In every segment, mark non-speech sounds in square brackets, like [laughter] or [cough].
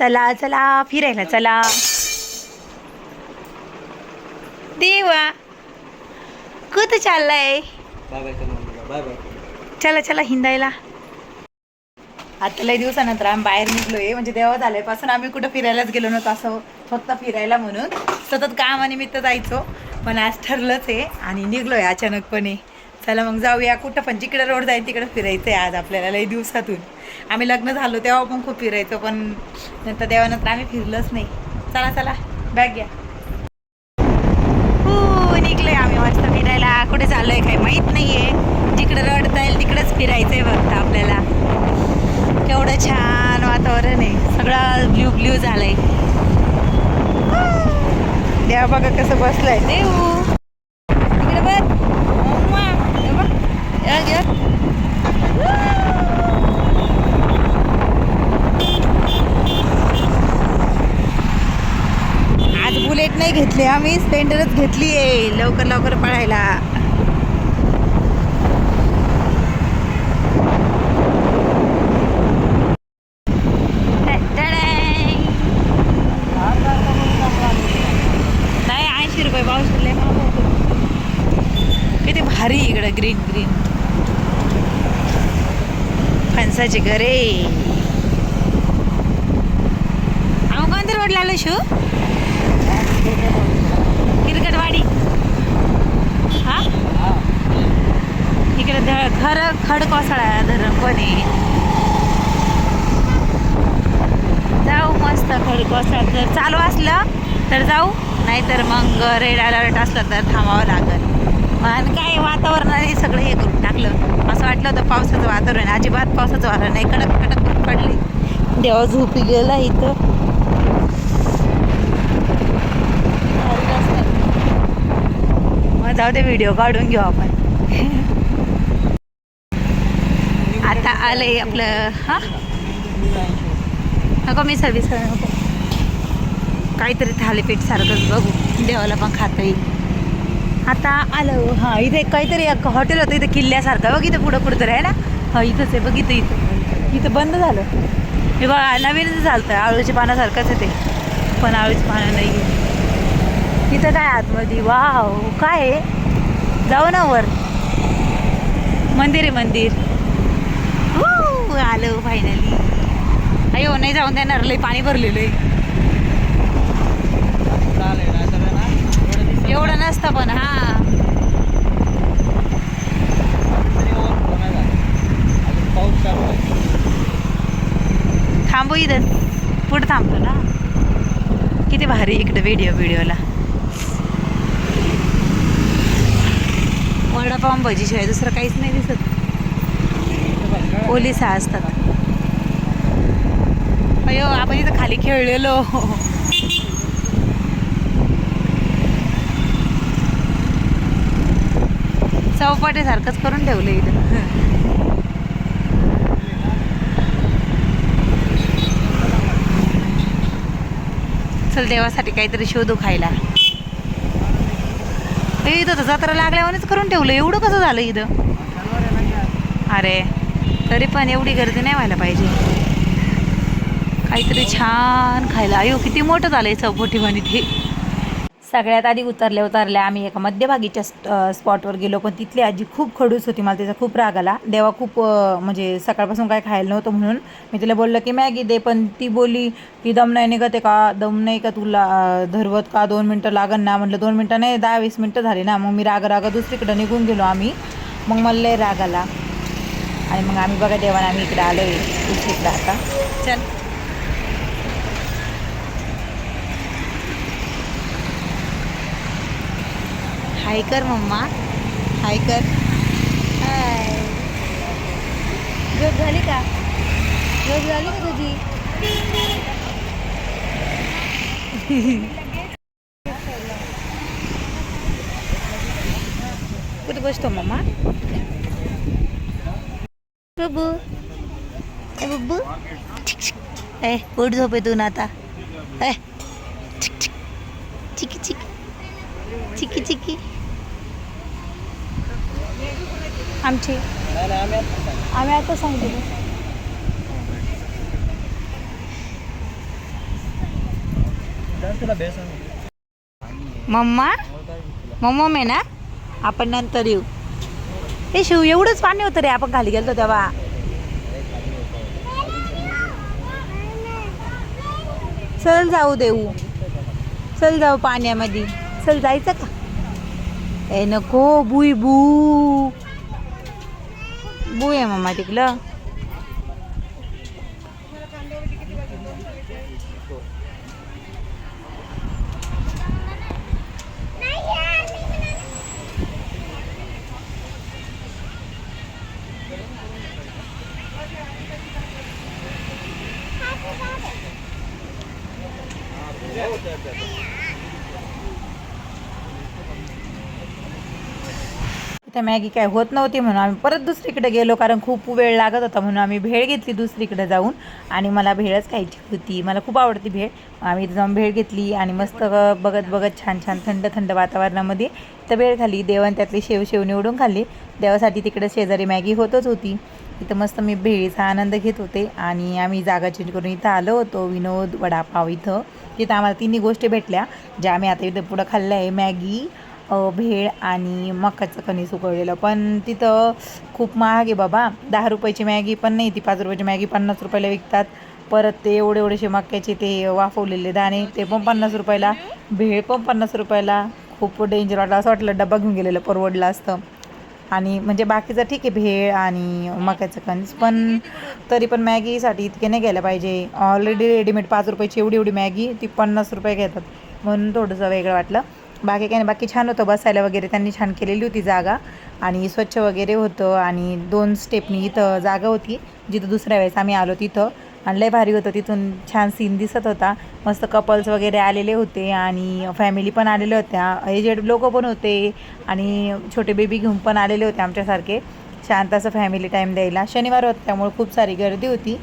चला चला फिरायला चला. देवा कुठं चाललाय? चला चला हिंदायला आता लय दिवसानंतर आम्ही बाहेर निघलोय म्हणजे देवा झाल्यापासून आम्ही कुठं फिरायलाच गेलो नव्हतो असं फक्त फिरायला म्हणून. सतत कामानिमित्त जायचो पण आज ठरलंच आहे आणि निघलोय अचानकपणे. चला मग जाऊया. कुठं पण जिकडे रोड जाईल तिकडे फिरायचं आहे आज आपल्याला लय दिवसातून. आम्ही लग्न झालो तेव्हा पण खूप फिरायचो पण नंतर देवानंतर आम्ही फिरलोच नाही. चला चला. बॅग घ्या. हो निघलोय आम्ही मस्त फिरायला. कुठे चाललोय काही माहीत नाहीये. जिकडे रड जाईल तिकडेच फिरायचंय फक्त आपल्याला. केवढं छान वातावरण आहे. सगळं ब्ल्यू ब्ल्यू झालंय. देवा बघा कसं बसलंय. देऊ इकडे बघ अम्मा. हे बघ. या, आज बुलेट नाही घेतली आम्ही स्पेंडरच घेतली आहे लवकर लवकर पळायला नाही ऐंशी रुपये पाऊस लय महाग होतो किती भारी इकडं ग्रीन ग्रीन फणसाची घरे अहो कोणत्या रोडला आलो शू किरकटवाडी. हा? इकडे ध खर खडकोसळा धरण पण आहे जाऊ मस्त खड खडकोसळा जर चालू असलं तर जाऊ नाहीतर मग रेड अलर्ट असलं तर थांबावं लागेल. पण काय वातावरणाने सगळं हे करून टाकलं. असं वाटलं होतं पावसाचं वातावरण अजिबात पावसाचं वातावरण नाही. कडक कडक पडले. देवा झोपी गेला इथं. मग जाऊ दे व्हिडिओ काढून घेऊ आपण. आता आलंय आपलं हा? नको मी सर्विस नको. काहीतरी थालीपीठ सारखंच बघू. देवाला पण खाता येईल आता आलं. हां इथे काहीतरी एक हॉटेल होतं इथं किल्ल्यासारखं. बघ इथं पुढं पुढं तर आहे ना? हा इथंच आहे बघ इथं इथं. इथं बंद झालं. हे बघ नवीनच झालं आळूच्या पानासारखंच आहे ते. पण आळूची पानं नाही आहे इथं काय आतमध्ये? वाव काय आहे? जाऊ ना वर. मंदिर आहे मंदिर. हो आलं फायनली अयो नाही जाऊन देणार लय पाणी भरलेलं आहे चालेल नाही तर ना एवढं नसतं पण हा. थांबू इथं. पुढं थांबतो ना. किती भारी इकडे व्हिडिओ व्हिडिओला वडापाव भजीशिवाय दुसरं काहीच नाही दिसत. पोलीस असतात. अयो आपण इथं खाली खेळलेलो. चौपाटीसारखंच करून ठेवलं इथं. चल देवासाठी काहीतरी शोधू खायला. ते इथं तर जत्रा लागल्यावरच करून ठेवलं. एवढं कसं झालं इथं? अरे तरी पण एवढी गर्दी नाही व्हायला पाहिजे. काहीतरी छान खायला. अयो किती मोठं झालं आहे म्हणे ते. सगळ्यात आधी उतरल्या उतरल्या आम्ही एका मध्यभागीच्या स्पॉटवर गेलो पण तिथली आजी खूप खडूस होती मला तिचा खूप राग आला. देवा खूप म्हणजे सकाळपासून काय खायला नव्हतं म्हणून मी तिला बोललं की मॅगी दे. पण ती बोलली की दम नाही निघत आहे का? दम नाही का तुला? धरवत का? दोन मिनटं लागन ना. म्हटलं दोन मिनटं नाही दहा वीस मिनटं झाली ना. मग मी राग राग दुसरीकडं निघून गेलो आम्ही. मग मला लय राग आला. आणि मग आम्ही बघा देवाने आम्ही इकडे आलो आहे दुसरीकडं आता. चल. हाय कर मम्मा हाय कर हाय झोप झाली का झोप झाली का तुझी कुठे बसतो मम्मा बबू ए बब्बू ए पोट झोप येतो ना आता. ए चिकी चिकी चिकी चिकी आमची. आम्ही आता सांगतो. सांगितलं मम्मा? मम्मा मे ना आपण नंतर येऊ. हे शिव एवढंच पाणी होतं रे आपण खाली गेलतो तेव्हा. चल जाऊ देऊ. चल जाऊ पाण्यामध्ये. चल जायचं का? ए नको बुई बू. बू आहे मम्मा त्या मॅगी काय होत नव्हती म्हणून आम्ही परत दुसरीकडे गेलो कारण खूप वेळ लागत होता म्हणून आम्ही भेळ घेतली दुसरीकडे जाऊन. आणि मला भेळच खायची होती. मला खूप आवडती भेळ. आम्ही जाऊन भेळ घेतली आणि मस्त बघत बघत छान छान थंड थंड वातावरणामध्ये तर भेळ खाल्ली. देवान त्यातली शेव शेव निवडून खाल्ली. देवासाठी तिकडे शेजारी मॅगी होतच होती. इथं मस्त मी भेळीचा आनंद घेत होते आणि आम्ही जागा चेंज करून इथं आलो होतो विनोद वडापाव इथं. तिथं आम्हाला तिन्ही गोष्टी भेटल्या. ज्या आम्ही आता इथं पुढं खाल्ल्या आहे मॅगी भेळ आणि मकाचं कणीस उकळलेलं. पण तिथं खूप महाग आहे बाबा. दहा रुपयाची मॅगी पण नाही ती पाच रुपयाची मॅगी पन्नास रुपयाला विकतात. परत ते एवढे एवढेसे मक्याचे ते वाफवलेले दाणे ते पण पन्नास रुपयाला. भेळ पण पन्नास रुपयाला. खूप डेंजर वाटलं. असं वाटलं डब्बा घेऊन गेलेलं परवडलं असतं. आणि म्हणजे बाकीचं ठीक आहे भेळ आणि मक्याचं कणीस. पण तरी पण मॅगीसाठी इतके नाही घ्यायला पाहिजे. ऑलरेडी रेडीमेड पाच रुपयाची एवढी एवढी मॅगी ती पन्नास रुपये घेतात. म्हणून थोडंसं वेगळं वाटलं. बाकी काही नाही. बाकी छान होतं बसायला वगैरे. त्यांनी छान केलेली होती जागा. आणि स्वच्छ वगैरे होतं. आणि दोन स्टेपनी इथं जागा होती. जिथं दुसऱ्या वेळेस आम्ही आलो तिथं. आणि लय भारी होतं. तिथून छान सीन दिसत होता. मस्त कपल्स वगैरे आलेले होते. आणि फॅमिली पण आलेल्या होत्या. एजेड लोक पण होते. आणि छोटे बेबी घेऊन पण आलेले होते आमच्यासारखे. शांत असं फॅमिली टाईम द्यायला. शनिवार होता त्यामुळे खूप सारी गर्दी होती.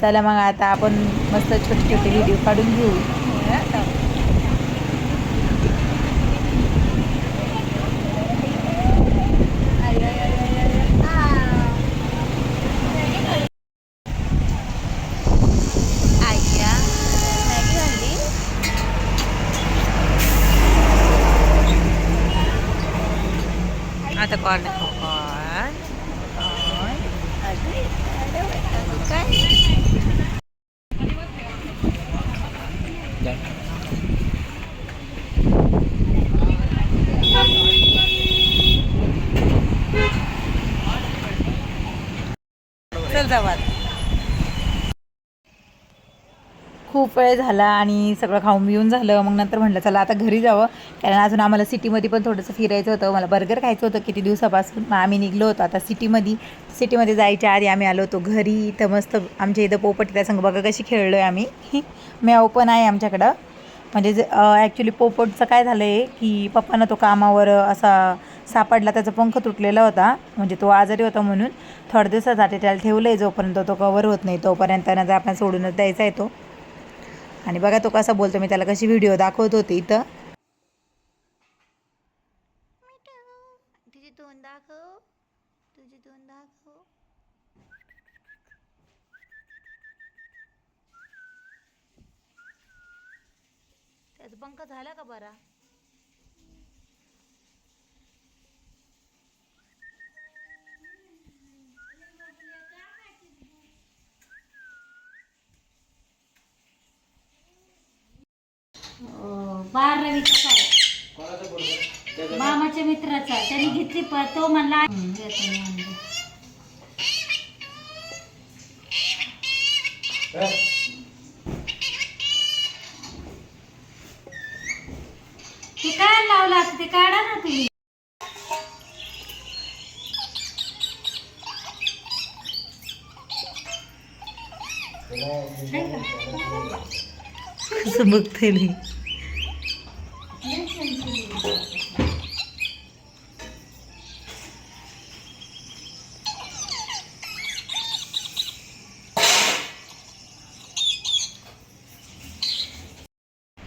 चला मग आता आपण मस्त छोटे छोटे व्हिडिओ काढून घेऊ. आता कॉर्न खाऊ कॉर्न काय चल जाऊ आता. खूप वेळ झाला आणि सगळं खाऊन पिऊन झालं. मग नंतर म्हटलं चला आता घरी जावं. कारण अजून आम्हाला सिटीमध्ये पण थोडंसं फिरायचं होतं. मला बर्गर खायचं होतं किती दिवसापासून. मग आम्ही निघलो होतो आता सिटीमध्ये. सिटीमध्ये जायच्या आधी आम्ही आलो होतो घरी. इथं मस्त आमच्या इथं पोपट त्या संग बघा कशी खेळलो आहे आम्ही. [laughs] मॅव पण आहे आमच्याकडं. म्हणजे जे ॲक्च्युली पोपटचं काय झालं आहे की पप्पानं तो कामावर असा सापडला त्याचा पंख तुटलेला होता. म्हणजे तो आजारी होता म्हणून. थोड्या दिवसासाठी त्याला ठेवलं आहे जोपर्यंत तो कवर होत नाही तोपर्यंत त्यांना आपण सोडूनच द्यायचा आहे तो. आणि बघा तो कसा बोलतो मी त्याला कशी व्हिडिओ दाखवत होते इथं. तुझी दाखव तुझी दाखव. पंख झाला का बरा? बारावीचा आहे मामाच्या मित्राचा. त्यांनी घेतली प तो म्हणला हं, ते काय लावलं ते काढा ना तुम्ही. असं बघते नाही.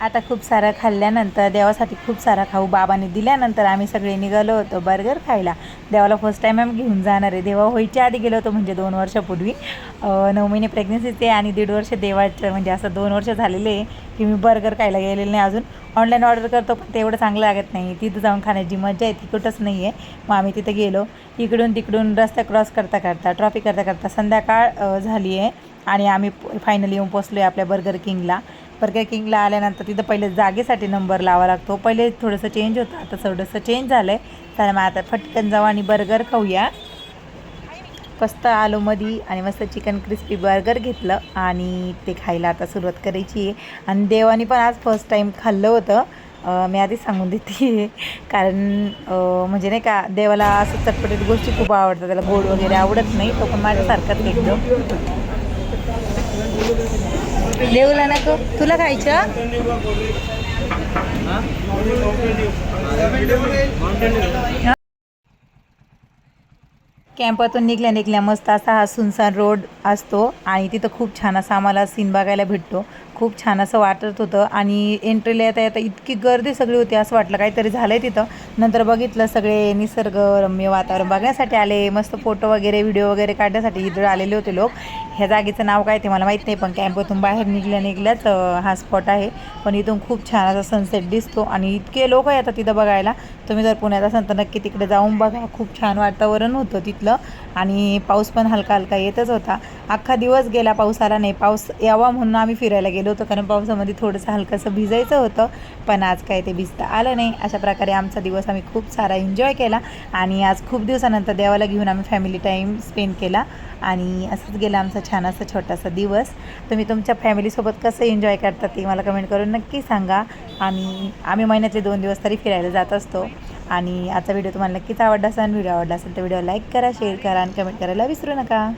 आता खूप सारं खाल्ल्यानंतर देवासाठी खूप सारा खाऊ बाबाने दिल्यानंतर आम्ही सगळे निघालो होतो बर्गर खायला. देवाला फर्स्ट टाईम आम्ही घेऊन जाणार आहे. देवा व्हायच्या आधी गेलो होतो म्हणजे दोन वर्षापूर्वी. नऊ महिने प्रेग्नन्सीचे आणि दीड वर्ष देवाचं म्हणजे असं दोन वर्ष झालेले आहे की मी बर्गर खायला गेलेलं नाही अजून. ऑनलाईन ऑर्डर करतो पण ते एवढं चांगलं लागत नाही. तिथं जाऊन खाण्याची मजा आहे ती कुठंच नाही आहे. मग आम्ही तिथं गेलो. इकडून तिकडून रस्ता क्रॉस करता करता ट्रॉफिक करता करता संध्याकाळ झाली आहे. आणि आम्ही फायनली येऊन पोचलो आहे आपल्या बर्गर किंगला बर्गर किंगला आल्यानंतर तिथं पहिले जागेसाठी नंबर लावा लागतो. पहिले थोडंसं चेंज होतं. आता थोडंसं चेंज झालं आहे तर मग आता फटकन जाऊ आणि बर्गर खाऊया. मस्त आलूमध्ये आणि मस्त चिकन क्रिस्पी बर्गर घेतलं आणि ते खायला आता सुरुवात करायची आहे. आणि देवानी पण आज फर्स्ट टाईम खाल्लं होतं. मी आधी सांगून देते. कारण म्हणजे नाही का देवाला असं चटपटीत गोष्टी खूप आवडतात. त्याला गोड वगैरे आवडत नाही. तो पण माझ्यासारखाच एकदम. देऊला नको. तुला खायचं? कॅम्पातून निघल्या निघल्या मस्त असा हा सुनसान रोड असतो आणि तिथं खूप छान असा आम्हाला सीन बघायला भेटतो. खूप छान असं वाटत होतं. आणि एंट्रीला येता येता इतकी गर्दी सगळी होती असं वाटलं काहीतरी झालं आहे तिथं. नंतर बघितलं सगळे निसर्गरम्य वातावरण बघण्यासाठी आले. मस्त फोटो वगैरे व्हिडिओ वगैरे काढण्यासाठी इथं आलेले होते लोक. ह्या जागेचं नाव काय ते मला माहीत नाही पण कॅम्पातून बाहेर निघल्या निघल्याच हा स्पॉट आहे. पण इथून खूप छान असा सनसेट दिसतो. आणि इतके लोक येतात तिथं बघायला. तुम्ही जर पुण्यात असाल तर नक्की तिकडे जाऊन बघा. खूप छान वातावरण होतं तिथलं. आणि पाऊस पण हलका हलका येतच होता. अख्खा दिवस गेला पाऊस आला नाही. पाऊस यावा म्हणून आम्ही फिरायला गेलो होतो कारण पावसामध्ये थोडंसं हलकंसं भिजायचं होतं पण आज काय ते भिजता आलं नाही. अशा प्रकारे आमचा दिवस आम्ही खूप सारा एन्जॉय केला आणि आज खूप दिवसानंतर देवाला घेऊन आम्ही फॅमिली टाईम स्पेंड केला आणि असंच गेला आमचा छान असा छोटासा दिवस. तुम्ही तुमच्या फॅमिलीसोबत कसं एन्जॉय करता ते मला कमेंट करून नक्की सांगा. आणि आम्ही महिन्यातले दोन दिवस तरी फिरायला जात असतो. आणि आजचा व्हिडिओ तुम्हाला नक्कीच आवडला असेल व्हिडिओ आवडला असेल तर व्हिडिओ लाईक करा शेअर करा आणि कमेंट करायला विसरू नका.